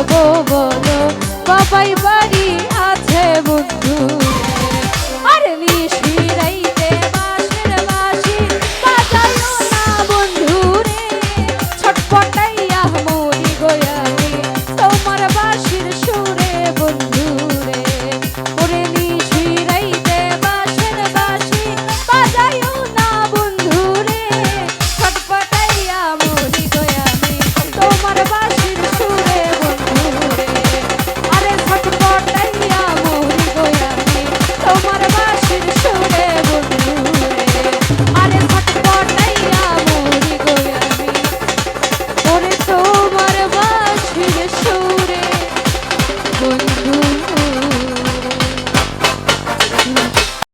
থাকব বলে